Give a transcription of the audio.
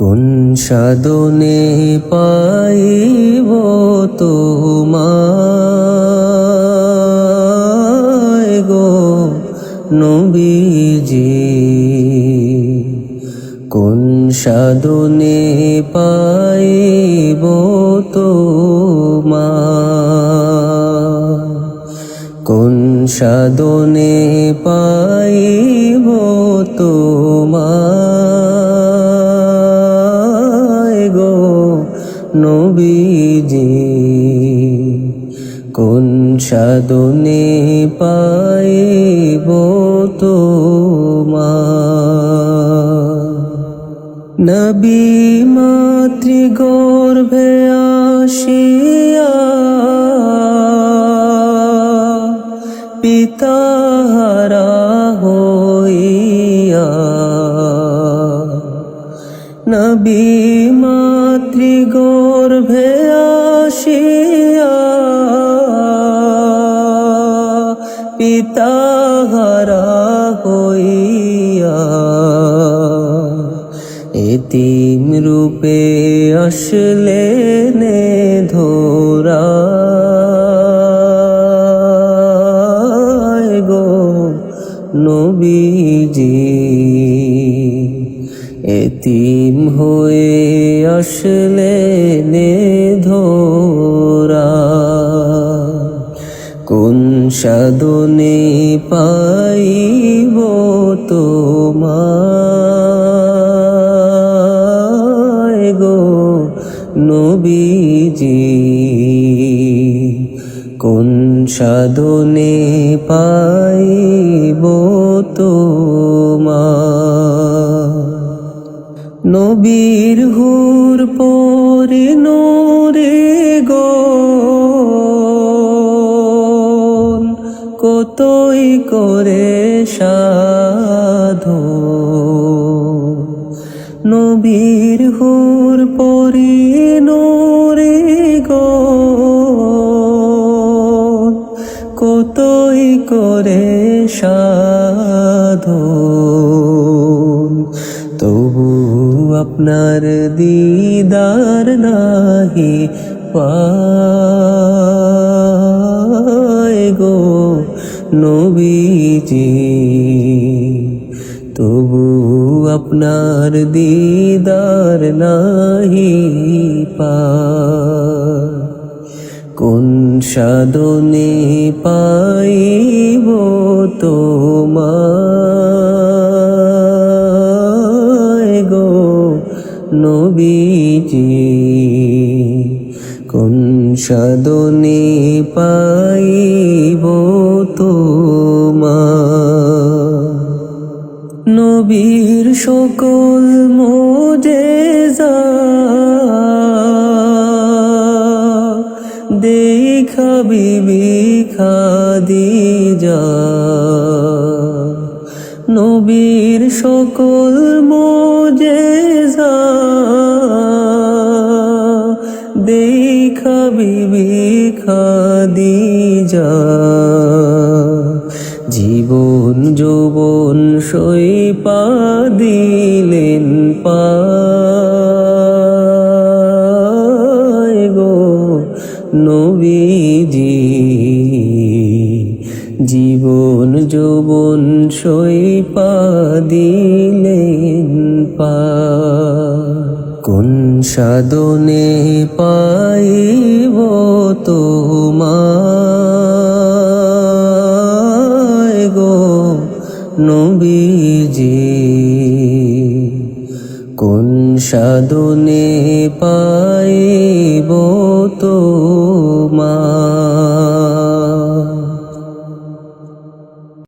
কোন সাধনে পাইব তোমায় গো নবীজি? কোন সাধনে পাইব তোমায়? কোন সাধনে পাইব নবীজি কোন সাধনে পাইব তোমায় নবী মাতৃগর্ভে আসিয়া পিতাহারা হইয়া নবী পিতাহারা হইয়া এতিম রূপে আসলে নে ধরা। গো নবীজি এতিম হয়ে আসলে সাধনে পাইব তোমায় গো নবীজি। কোন সাধনে পাইব তোমায়? নবীর হুর পরে কতই করে সাধু। নবীর হুর পরে নোরে গো। কতই করে সাধু। তবু আপনার দিদার নাহি পায় গো নবীজি। তবু আপনার দিদার নাহি পা। কোন সাধনে পাইব তোমায় গো নবীজি? কোন সাধনে পাইব নবীর সকল মোজেজা দেখা বিবি খাদিজা। নবীর সকল মোজেজা দেখা বিবি খাদিজা। জীবন যৌবন সই পা দিলেন গো নবীজি। জীবন যৌবন সই পা দিলেন পা কোন সাধনে পাইব তোমায় নবীজি কোন সাধনে পাইব মা